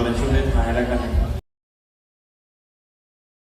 เราในช่วงท้ายๆแล้วกันนะครับ